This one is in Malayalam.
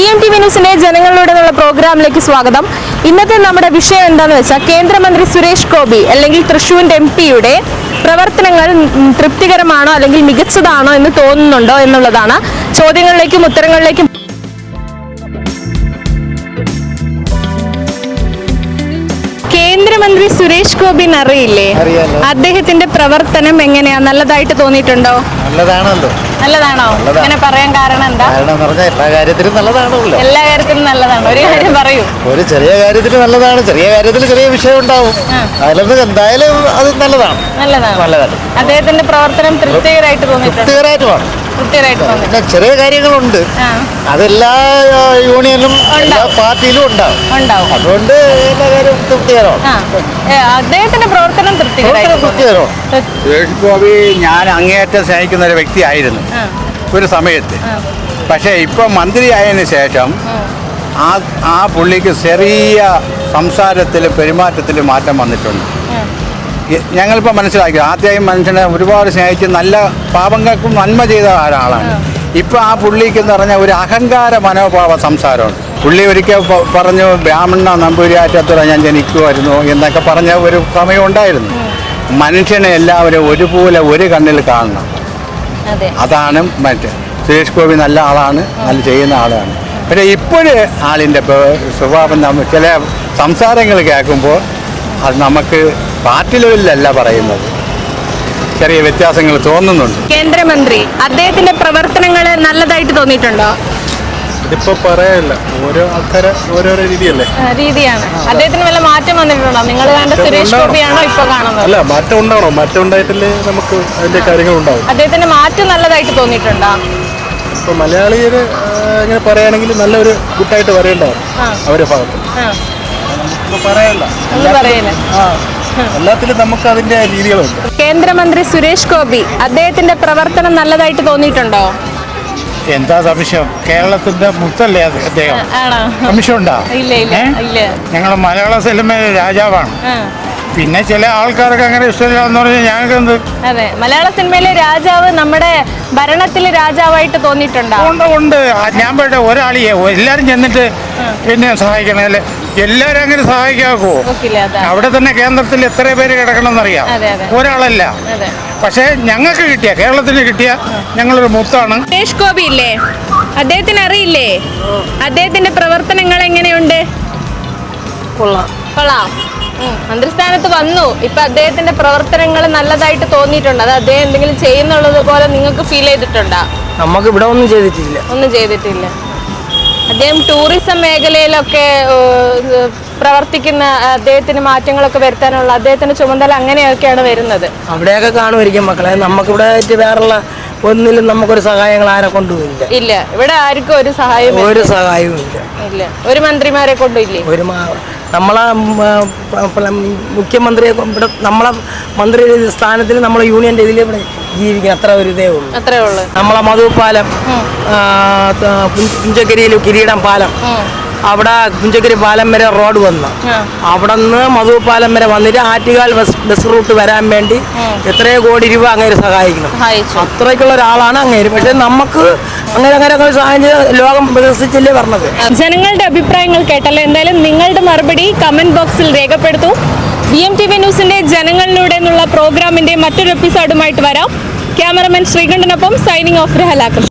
ബി എം ടി ന്യൂസിന്റെ ജനങ്ങളിലൂടെ എന്നുള്ള പ്രോഗ്രാമിലേക്ക് സ്വാഗതം. ഇന്നത്തെ നമ്മുടെ വിഷയം എന്താണെന്ന് വെച്ചാൽ കേന്ദ്രമന്ത്രി സുരേഷ് ഗോപി അല്ലെങ്കിൽ തൃശൂരിന്റെ എം പിയുടെ പ്രവർത്തനങ്ങൾ തൃപ്തികരമാണോ അല്ലെങ്കിൽ മികച്ചതാണോ എന്ന് തോന്നുന്നുണ്ടോ എന്നുള്ളതാണ്. ചോദ്യങ്ങളിലേക്കും ഉത്തരങ്ങളിലേക്കും കേന്ദ്രമന്ത്രി സുരേഷ് ഗോപി അറിയില്ലേ? അദ്ദേഹത്തിന്റെ പ്രവർത്തനം എങ്ങനെയാ? നല്ലതായിട്ട് തോന്നിയിട്ടുണ്ടോ? നല്ലതാണല്ലോ. നല്ലതാണോ? നല്ലതാ. അങ്ങനെ പറയാൻ കാരണം എന്താ? കാരണം പറഞ്ഞ പറഞ്ഞാൽ എല്ലാ കാര്യത്തിലും നല്ലതാണല്ലോ. എല്ലാ കാര്യത്തിലും നല്ലതാണ്. ഒരു കാര്യം പറയൂ. ഒരു ചെറിയ കാര്യത്തിൽ നല്ലതാണ്. ചെറിയ കാര്യത്തിൽ ചെറിയ വിഷയം ഉണ്ടാവും. അതിലൊന്നും എന്തായാലും അത് നല്ലതാണ്. നല്ലതാണ്. നല്ലതാണ്. അദ്ദേഹത്തിന്റെ പ്രവർത്തനം തൃപ്തികരായിട്ട് തൃപ്തികരമായിട്ടുമാണ് തൃപ്തികരായിട്ട് പിന്നെ ചെറിയ കാര്യങ്ങളുണ്ട്. അതെല്ലാ യൂണിയനും എല്ലാ പാർട്ടിയിലും ഉണ്ടാവും. അതുകൊണ്ട് എല്ലാ കാര്യവും തൃപ്തികരമാണ്. അദ്ദേഹത്തിന്റെ പ്രവർത്തനം. തൃപ്തികരമാണ്. സുരേഷ് ഗോപി ഞാൻ അങ്ങേയറ്റം സ്നേഹിക്കുന്ന ഒരു വ്യക്തിയായിരുന്നു. ഒരു സമയത്ത്. പക്ഷെ ഇപ്പം മന്ത്രിയായതിനു ശേഷം ആ. ആ പുള്ളിക്ക് ചെറിയ സംസാരത്തിലും പെരുമാറ്റത്തിലും മാറ്റം വന്നിട്ടുണ്ട്. ഞങ്ങളിപ്പോൾ മനസ്സിലാക്കി. ആദ്യമായും മനുഷ്യനെ ഒരുപാട് സ്നേഹിച്ച് നല്ല പാപങ്ങൾക്കും നന്മ ചെയ്ത ഒരാളാണ്. ഇപ്പോൾ ആ പുള്ളിക്ക് എന്ന് പറഞ്ഞാൽ ഒരു അഹങ്കാര മനോഭാവ സംസാരമാണ്. പുള്ളി ഒരിക്കൽ പറഞ്ഞു ബ്രാഹ്മണ നമ്പൂരിയാറ്റത്തോടെ ഞാൻ ജനിക്കുമായിരുന്നു എന്നൊക്കെ പറഞ്ഞ ഒരു സമയം ഉണ്ടായിരുന്നു. മനുഷ്യനെ എല്ലാവരും ഒരുപോലെ ഒരു കണ്ണിൽ കാണണം. അതെ. അതാണ് മറ്റേ. സുരേഷ് ഗോപി നല്ല ആളാണ് നല്ല ചെയ്യുന്ന ആളാണ്. പക്ഷേ ഇപ്പോഴേ ആളിന്റെ സ്വഭാവം നമ്മൾ ചില സംസാരങ്ങൾ കേൾക്കുമ്പോൾ അത് നമുക്ക് പാർട്ടി ലെവലിലല്ല പറയുന്നത്. ചെറിയ വ്യത്യാസങ്ങൾ തോന്നുന്നുണ്ട്. കേന്ദ്രമന്ത്രി അദ്ദേഹത്തിന്റെ പ്രവർത്തനങ്ങൾ നല്ലതായിട്ട് തോന്നിയിട്ടുണ്ടോ? ഇതിപ്പോ പറയാനില്ല ഓരോ ആൾക്കാരെ ഓരോരോ രീതിയല്ലേ? ആ, രീതിയാണ്. അദ്ദേഹത്തിന് വല്ല മാറ്റം വന്നിട്ടുണ്ടോ? നിങ്ങൾ കണ്ട സുരേഷ് ഗോപിയാണോ ഇപ്പൊ കാണുന്നത്? അല്ല മാറ്റം ഉണ്ടാവണം. മാറ്റം ഉണ്ടായിട്ടല്ലേ നമുക്ക് അതിന്റെ കാര്യങ്ങൾ ഉണ്ടാവും. അദ്ദേഹത്തിന്റെ മാറ്റം നല്ലതായിട്ട് തോന്നിയിട്ടുണ്ടോ? ഇപ്പൊ മലയാളിയെ ഇങ്ങനെ പറയുകയാണെങ്കിൽ നല്ലൊരു ഗുഡായിട്ട് വരേണ്ടതാണ്. അവരുടെ ഭാഗത്ത്. പറയല്ലേ. എല്ലാത്തിലും നമുക്ക് അതിന്റെ രീതികളുണ്ട്. കേന്ദ്രമന്ത്രി സുരേഷ് ഗോപി അദ്ദേഹത്തിന്റെ പ്രവർത്തനം നല്ലതായിട്ട് തോന്നിയിട്ടുണ്ടോ? എന്താ സംശയം? കേരളത്തിന്റെ മുത്തല്ലേ അദ്ദേഹം? ആണോ? സംശയം ഉണ്ടോ ഇല്ല ഇല്ല ഇല്ല. ഞങ്ങൾ മലയാള സിനിമയിലെ രാജാവാണ്. പിന്നെ ചില ആൾക്കാർക്ക് അങ്ങനെ ഇഷ്ടമില്ല എന്ന് പറഞ്ഞാൽ ഞങ്ങൾക്ക് എന്ത് അതെ മലയാള സിനിമയിലെ രാജാവ് നമ്മുടെ ഭരണത്തിലെ രാജാവായിട്ട് തോന്നിയിട്ടുണ്ടോ? ഉണ്ട് ഉണ്ട്. ഞാൻ പറയട്ടെ ഒരാളിയെ എല്ലാരും ചെന്നിട്ട് പിന്നെ സഹായിക്കണേ അല്ലേ? എല്ലാരും അങ്ങനെ സഹായിക്കാക്കോ? അവിടെ തന്നെ കേന്ദ്രത്തിൽ എത്ര പേര് കിടക്കണമെന്നറിയാം. അതെ, അതെ. ഒരാളല്ല. അതെ. പക്ഷേ ഞങ്ങൾക്ക് കിട്ടിയ കേരളത്തിന് കിട്ടിയ ഞങ്ങളൊരു മുത്താണ്. സുരേഷ് ഗോപി ഇല്ലേ? അദ്ദേഹത്തിന് അറിയില്ലേ? അദ്ദേഹത്തിന്റെ പ്രവർത്തനങ്ങൾ എങ്ങനെയുണ്ട്? കൊള്ളാം. മന്ത്രിസ്ഥാനത്ത് വന്നു. ഇപ്പൊ അദ്ദേഹത്തിന്റെ പ്രവർത്തനങ്ങൾ നല്ലതായിട്ട് തോന്നിയിട്ടുണ്ട്. അത് അദ്ദേഹം എന്തെങ്കിലും ചെയ്യുന്നുള്ളത് പോലെ നിങ്ങൾക്ക് ഫീൽ ചെയ്തിട്ടുണ്ടോ? നമുക്ക് ഇവിടെ ഒന്നും ചെയ്തിട്ടില്ല. ഒന്നും ചെയ്തിട്ടില്ല. അദ്ദേഹം ടൂറിസം മേഖലയിലൊക്കെ പ്രവർത്തിക്കുന്ന അദ്ദേഹത്തിന് മാറ്റങ്ങളൊക്കെ വരുത്താനുള്ള അദ്ദേഹത്തിന്റെ ചുമതല അങ്ങനെയൊക്കെയാണ് വരുന്നത്. അവിടെയൊക്കെ കാണുമായിരിക്കും മക്കളെ. നമുക്കിവിടെ വേറുള്ള ഒന്നിലും നമുക്കൊരു സഹായങ്ങൾ ആരെ കൊണ്ടുമില്ല. ഇല്ല ഇവിടെ ആർക്കും ഒരു സഹായം ഒരു സഹായവും ഇല്ല ഇല്ല ഒരു മന്ത്രിമാരെ കൊണ്ടും ഇല്ലേ? ഒരു നമ്മളെ മുഖ്യമന്ത്രിയെ ഇവിടെ നമ്മളെ മന്ത്രി സ്ഥാനത്തിൽ നമ്മളെ യൂണിയന്റെ ഇതിൽ ഇവിടെ ജീവിക്കണം അത്ര ഒരു ഇതേ ഉള്ളൂ. അത്രേ ഉള്ളു. നമ്മളെ മധുപാലം പുഞ്ചക്കരിയിൽ കിരീടം പാലം അവിടെ കുഞ്ചക്കരി പാലം വരെ റോഡ് വന്നു. അവിടെ നിന്ന് മധു പാലം വരെ വന്നിട്ട് ആറ്റുകാൽ ബസ് ബസ് റൂട്ട് വരാൻ വേണ്ടി എത്രയോ കോടി രൂപ അങ്ങേര് സഹായിക്കണം സഹായിച്ചു. അത്രയ്ക്കുള്ള ഒരാളാണ് അങ്ങേര്. പക്ഷെ നമുക്ക് അങ്ങനെ അങ്ങനെ അങ്ങനെ സഹായം ചെയ്ത് ലോകം വികസിച്ചല്ലേ പറഞ്ഞത്. ജനങ്ങളുടെ അഭിപ്രായങ്ങൾ കേട്ടല്ലോ? എന്തായാലും നിങ്ങളുടെ മറുപടി കമന്റ് ബോക്സിൽ രേഖപ്പെടുത്തൂ. ബി എം ടി വി ന്യൂസിന്റെ ജനങ്ങളിലൂടെ എന്നുള്ള പ്രോഗ്രാമിന്റെ മറ്റൊരു എപ്പിസോഡുമായിട്ട് വരാം. ക്യാമറമാൻ ശ്രീകണ്ഠനൊപ്പം സൈനിങ് ഓഫ് രഹലാകൃഷ്ണൻ